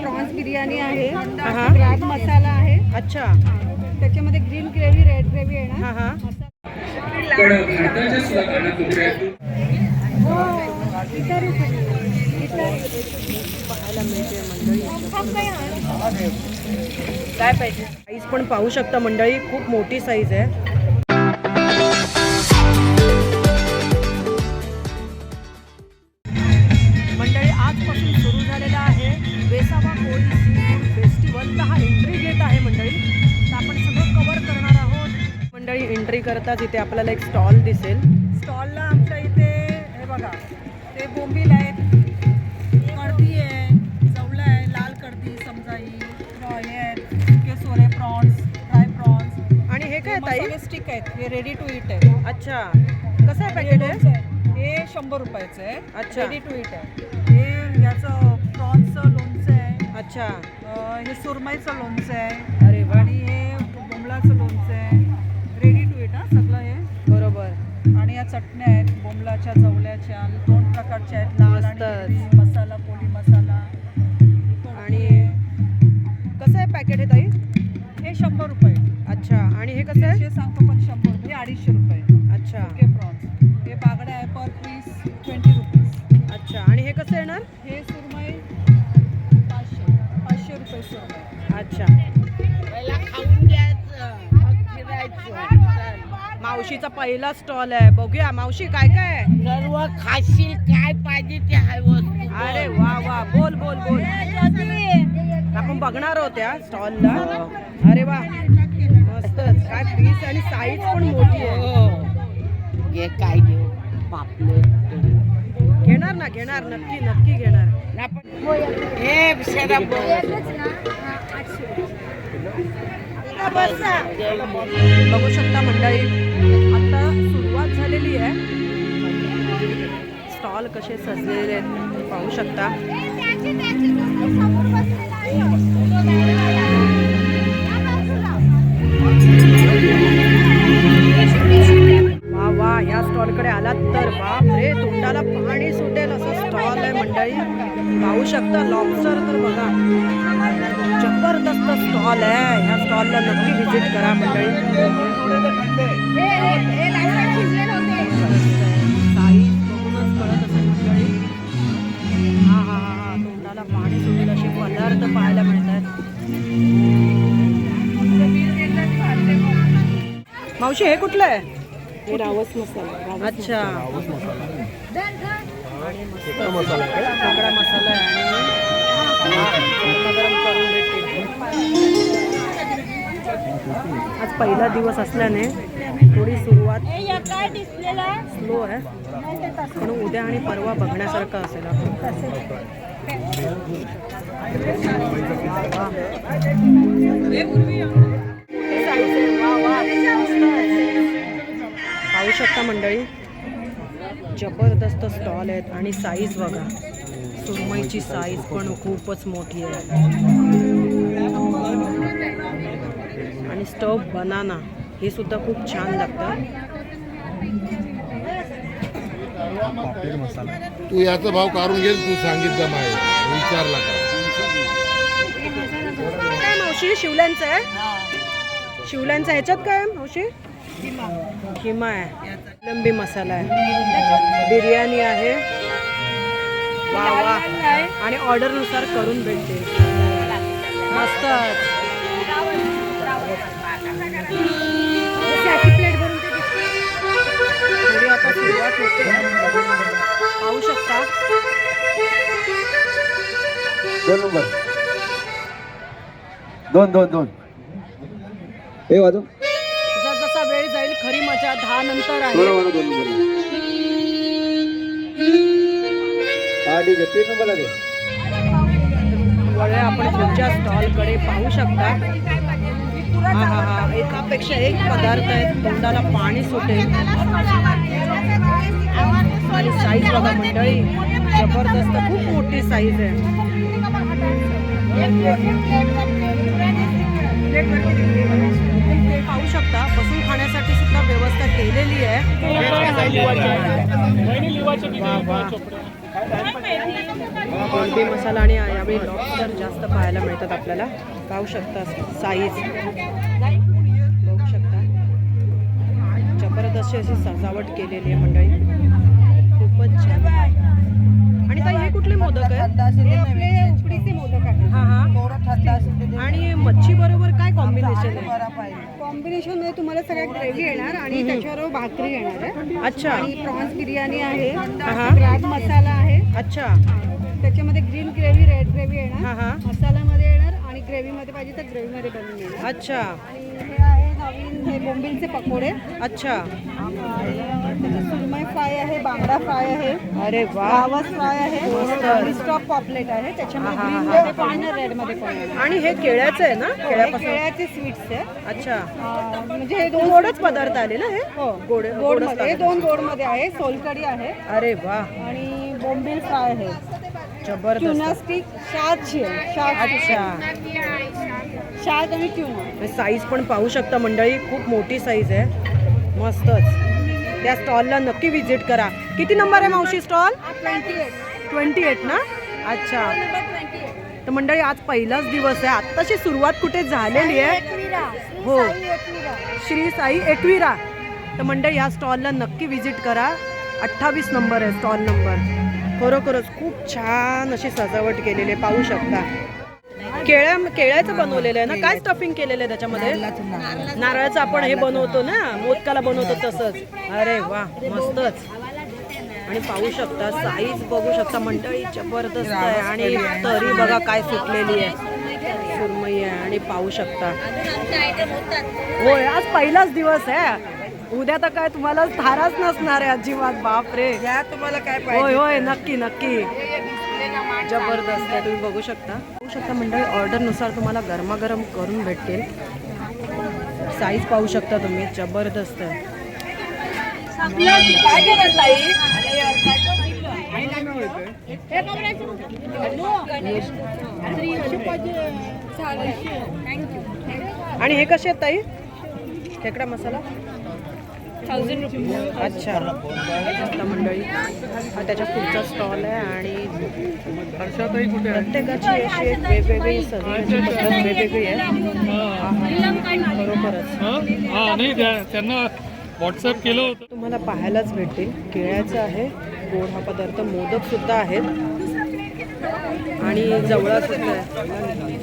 Prawns biryani आहे हा. Crab मसाला आहे. अच्छा. त्याच्यामध्ये ग्रीन ग्रेव्ही रेड ग्रेव्ही येणार. हा हा. पण भारताच्या सुद्धा कानाकोपऱ्यातून पाहायला मिळते मंडळी. काय पाहिजे? साईज पण पाहू शकता मंडळी. खूप मोठी साईज आहे. मंडळी आजपासून सुरू झालेला आहे Vesava Koli sea food festival तर हा एंट्री गेट आहे मंडळी. तर आपण सगळं कव्हर करणार आहोत. मंडळी एंट्री करताच इथे आपल्याला एक स्टॉल दिसेल. स्टॉलला आमच्या इथे हे बघा ते बोंबील आहेत. कडदी आहे जवळ आहे लाल कडदी समजाई हे आहेत सुके सोरे प्रॉन्स फ्राय प्रॉन्स आणि हे काय ताई? स्टिक आहेत हे रेडी टू इट आहे अच्छा. कसं आहे पॅकेट आहे हे? शंभर रुपयाचं आहे. अच्छा. रेडी टू इट आहे. हे याचं प्रॉन्सचं लोणचं आहे. अच्छा. अं, हे सुरमईचं लोणचं आहे. अरे वा. आणि हे बोंबलाचं लोणचं आहे. रेडी टू इट हा सगळं हे? बरोबर. आणि या चटण्या आहेत बोंबलाच्या जवल्याच्या दोन प्रकारच्या आहेत लाल आणि मस्तच. हिरवी, मसाला पोळी मसाला. आणि कसं आहे पॅकेट हे ताई? हे शंभर रुपये. अच्छा. आणि हे कसं आहे? हे सांगतो पण शंभर रुपये. अडीचशे रुपये. अच्छा. Okay prawns. हे बागडा आहे पर पीस ट्वेंटी रुपीज अच्छा. आणि हे कसं येणार? हे मावशीचा पहिला स्टॉल आहे. बघूया मावशी काय काय? आहे सर्व खाशील काय पाहिजे ते आहे वस्तू. अरे वा वा. बोल बोल बोल. आपण बघणार आहोत या स्टॉलला अरे वा. मस्तच. काय पीस आणि साईज पण मोठी आहे. हो. हे काय देऊ पापलेट. घेणार ना घेणार. नक्की नक्की घेणार. हे बिचारा बघू शकता मंडळी. कसे सजलेले आहेत पाहू शकता वा वा या स्टॉलकडे आलात तर बाप रे तोंडाला पाणी सुटेल असं स्टॉल आहे मंडळी पाहू शकता लॉबस्टर तर बघा जबरदस्त स्टॉल आहे ह्या स्टॉलला नक्की व्हिजिट करा मंडळी मावशी हे कुठलं आहे? हे रावस मसाला अच्छा. आज पहिला दिवस असल्याने थोडी सुरुवात स्लो आहे. पण उद्या आणि परवा बघण्यासारखं असेल. आपण शकता मंडळी? जबरदस्त स्टॉल आहेत आणि साईज बघा. सुरमईची साईज पण खूपच मोठी आहे. आणि स्टव बनाना हे सुद्धा खूप छान लागतं. तू याचा भाव काढून घेल तू सांगितलं माय विचारला काय मावशी शिवल्यांचं आहे? शिवल्यांचं ह्याच्यात काय मावशी? खिमा आहे. लंबी मसाला आहे. बिर्याणी आहे. वा वा. आणि ऑर्डरनुसार करून भेटते. मस्त प्लेट भरून ते देते. थोडी आता सुरुवात होते. पाहू शकता. दोन नंबर. दोन दोन दोन. हे वाजव. दहा नंतर आहे. हा ठीक आहे दे वळूया आपण पुढच्या स्टॉलकडे पाहू शकता. हा हा हा. एकापेक्षा एक पदार्थ आहेत तोंडाला पाणी सुटेल. आणि साईज बघा मंडळी. जबरदस्त खूप मोठी साईज आहे. पाहू शकता. बसून खाण्यासाठी व्यवस्था केलेली आहे. मसाला आणि यावेळी लॉबस्टर जास्त पाहायला मिळतात आपल्याला? पाहू शकता साईज बघू शकता. जबरदस्त अशी सजावट केलेली आहे मंडळी. खूपच छान. आणि ताई हे कुठले मोदक आहे मोदक आहे हा हा. आणि मच्छी बरोबर काय कॉम्बिनेशन आहे? कॉम्बिनेशनमध्ये तुम्हाला सगळ्या ग्रेव्ही येणार आणि त्याच्याबरोबर भाकरी येणार आहे. अच्छा. आणि प्रॉन्स बिर्याणी आहे. हा. ग्रॅब मसाला आहे. अच्छा. त्याच्यामध्ये ग्रीन ग्रेव्ही रेड ग्रेव्ही येणार. हा मसाल्यामध्ये येणार आणि ग्रेव्हीमध्ये पाहिजे तर ग्रेव्हीमध्ये बनवून येणार. अच्छा. आणि हे नवीन हे बोंबिलचे पकोडे. अच्छा. सुरमई फ्राय आहे बांगडा फ्राय आहे अरे वा. रावस फ्राय आहे स्टॉप पॉपलेट आहे. त्याच्यामध्ये हा, हा, ग्रीन हा. मध्ये पण रेडमध्ये पण आहे. आणि हे केळ्याचं आहे ना? हे केळ्यापासून? केळ्याचे स्वीट्स आहे. अच्छा. अं, म्हणजे हे दोन गोडच पदार्थ आले ना हे हो गोड गोड गोडच मध्ये हे. दोन गोडमध्ये आहे सोलकडी आहे. अरे वा. आणि बोंबील फ्राय आहे. जबरदस्त. ट्युना स्टिक आहे शाद अच्छा. शाद आणि ट्युना साईज पण पाहू शकता मंडळी खूप मोठी साईज आहे. मस्तच. त्या स्टॉलला नक्की विजिट करा. किती नंबर आहे मावशी स्टॉल ट्वेंटी एट ना? अच्छा. तर मंडळी आज पहिलाच दिवस आहे. आत्ताची सुरुवात कुठे झालेली आहे? हो. श्री साई एकविरा. तर मंडळी या स्टॉलला नक्की विजिट करा. अठ्ठावीस नंबर आहे स्टॉल नंबर खरोखरच खूप छान अशी सजावट केलेली आहे. पाहू शकता. केळ्या केळ्याचं बनवलेलं आहे ना? काय स्टफिंग केलेलं आहे त्याच्यामध्ये? नारळाचं आपण हे बनवतो ना? मोदकाला बनवतो तसंच. अरे वा मस्तच. आणि पाहू शकता साईज बघू शकता मंडळी जबरदस्त आहे. आणि तरी बघा काय सुटलेली आहे. सुरमई आहे आणि पाहू शकता. होय आज पहिलाच दिवस आहे. उद्या तर काय तुम्हाला थाराच नसणार आहे अजिबात. बापरे. या तुम्हाला काय होय होय नक्की नक्की. जबरदस्त आहे तुम्ही बघू शकता. बघू शकता मंडळी ऑर्डरनुसार तुम्हाला गरमागरम करून भेटतील. साईज पाहू शकता तुम्ही जबरदस्त आहे. आणि हे कसे आहेत ताई? खेकडा मसाला? थाउजंड रुपीज अच्छा. आता मंडळी हा त्याच्या पुढचा स्टॉल आहे आणि प्रत्येकाची अशी एक वेगवेगळी पद्धत वेगवेगळी आहे. खरोखरच हा. त्या- त्यांना व्हॉट्सअप केलं होतं. तुम्हाला पाहायलाच भेटतील. केळ्याचं आहे गोड हा पदार्थ. मोदक सुद्धा आहेत. आणि जवळा सुद्धा आहे.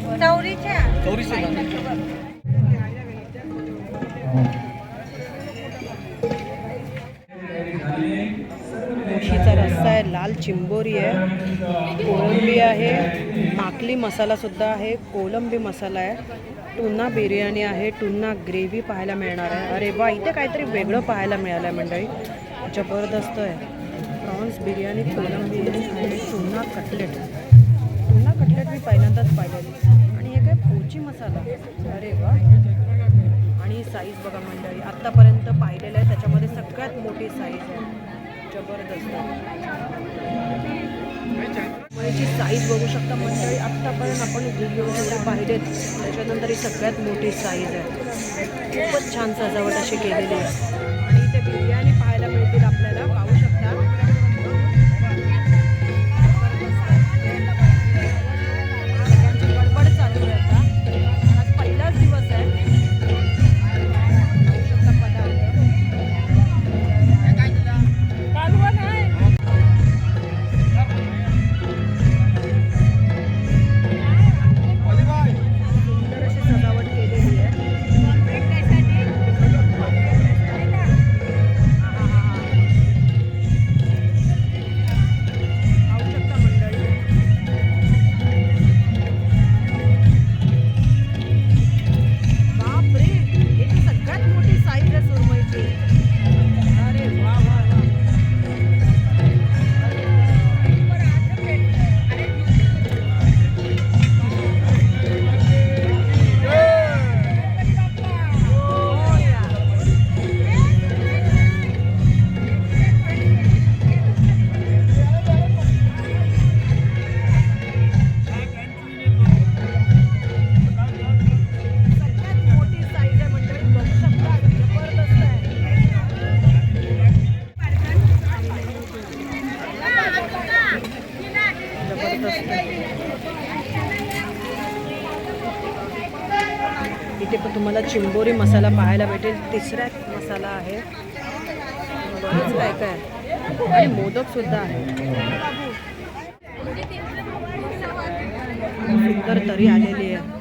लाल चिंबोरी आहे कोळंबी आहे माकली मसालासुद्धा आहे कोलंबी मसाला आहे टुन्ना बिर्याणी आहे टुन्ना ग्रेव्ही पाहायला मिळणार आहे. अरे वा इथे काहीतरी वेगळं पाहायला मिळालं आहे मंडळी. जबरदस्त आहे. प्रॉन्स बिर्याणी कोलंबी आणि टुन्ना कटलेट. टुन्ना कटलेट मी पहिल्यांदाच पाहिलेली. आणि हे काय पोची मसाला? अरे वा. आणि साईज बघा मंडळी आत्तापर्यंत पाहिलेलं आहे त्याच्यामध्ये सगळ्यात मोठी साईज आहे. जबरदस्त मुलीची साईज बघू शकता मंडळी. आत्तापर्यंत आपण व्हिडिओ पाहिलेत त्याच्यानंतर ही सगळ्यात मोठी साईज आहे. खूपच छान सजावट अशी केलेली आहे. चिंबोरी मसाला पाहायला भेटेल. तिसऱ्यात मसाला आहे. बरंच काय काय. आणि मोदक सुद्धा आहे. सुंदर तरी आलेली आहे.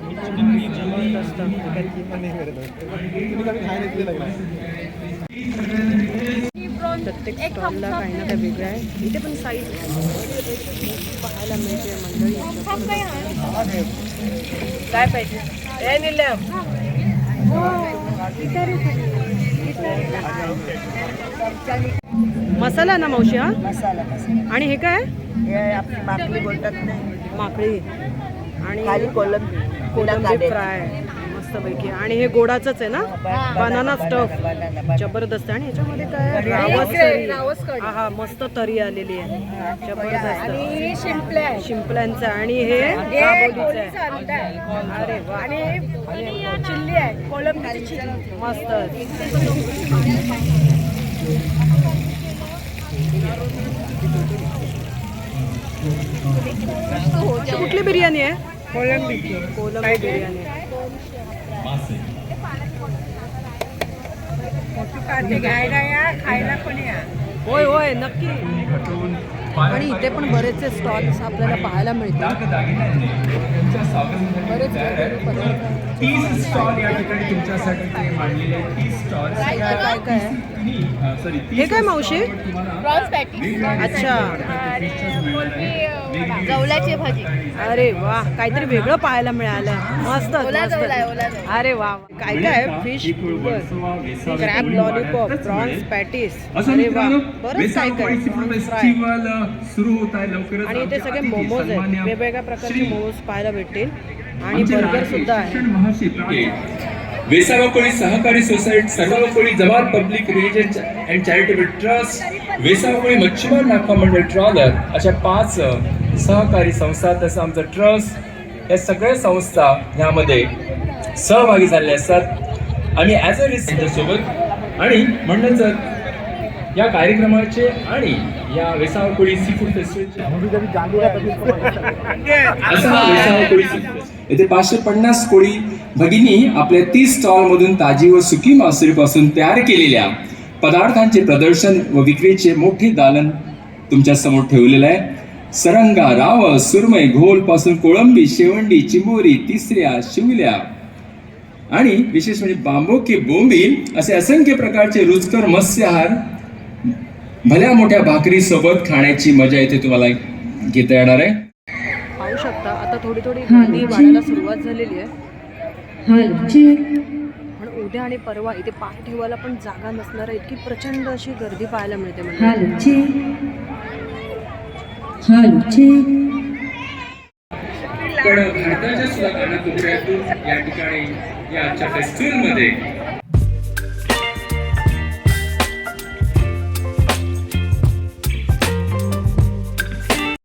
प्रत्येक स्टॉलला काही ना काही वेगळं आहे. इथे पण साईज पाहायला मिळते मंडळी. काय पाहिजे? निलम. मसाला ना मावशी हा? मसाला मसाला. आणि हे काय? हे आपली माकली बोलतात माकळी आणि कोलंबी कोलंबी फ्राय. मस्तपैकी. आणि हे गोडाचंच आहे ना? बनाना स्टफ जबरदस्त. आणि याच्यामध्ये काय रावस तरी. हा हा मस्त तरी आलेली आहे. जबरदस्त. शिंपल्यांचं. आणि हे अरे मस्त. कुठली बिर्याणी आहे? कोलंबी कोलंबी बिर्याणी होय होय नक्की. आणि इथे पण बरेचसे स्टॉल्स आपल्याला पाहायला मिळतात. बरेच. तीस स्टॉल या ठिकाणी तुमच्यासाठी ते मांडलेले आहेत. तीस स्टॉल. काय काय? आहे सॉरी हे काय मावशी? अच्छा. जवल्याची भाजी. अरे वा काहीतरी वेगळं पाहायला मिळालं मस्त मस्त. अरे वा काय काय? Fish crab lollipop prawns patties असं अरे वा. मित्रांनो बरंच काय काय? वेसावळी प्रॉन्स फ्राय फेस्टिवल सुरू होत आहे लवकरच. आणि इथे आमचे सगळे अतिथी मोमोज आहेत. सन्मान्य वेगवेगळ्या प्रकारचे श्री मोमोज पाहायला भेटतील. आणि बर्गर सुद्धा आहे. वेसावकोळी सहकारी society सर्वकोळी Jawahar public religion and charitable trust Vesava Koli मच्छीमार नाका मंडळ ट्रॉलर अशा पाच सहकारी संस्था तसं आमचं ट्रस्ट या सगळ्या संस्था ह्यामध्ये सहभागी झालेल्या असतात. आम्ही ॲज अ रिस त्यांच्यासोबत आणि म्हणलं तर या कार्यक्रमाचे आणि या वेसावकोळी सी फूड फेस्टिवलचे असं हा वेसावा कोळी संघ. येथे पाचशे पन्नास कोळी भगिनी आपल्या तीस स्टॉलमधून ताजी व सुकी मासळीपासून तयार केलेल्या पदार्थांचे प्रदर्शन व विक्रीचे मोठे दालन तुमच्यासमोर ठेवलेलं आहे. सरंगा राव सुरमई घोलपासून कोळंबी शेवंडी चिंबोरी तिसऱ्या शिवल्या आणि विशेष म्हणजे बांबोके बोंबी असे असंख्य प्रकारचे रुचकर मत्स्यहार भल्या मोठ्या भाकरीसोबत खाण्याची मजा इथे तुम्हाला घेता येणार आहे. थोडी थोडी गर्दी वाढायला सुरुवात झालेली आहे. पण उद्या आणि परवा इथे पाय ठेवायला पण जागा नसणार आहे. इतकी प्रचंड अशी गर्दी पाहायला मिळते म्हणजे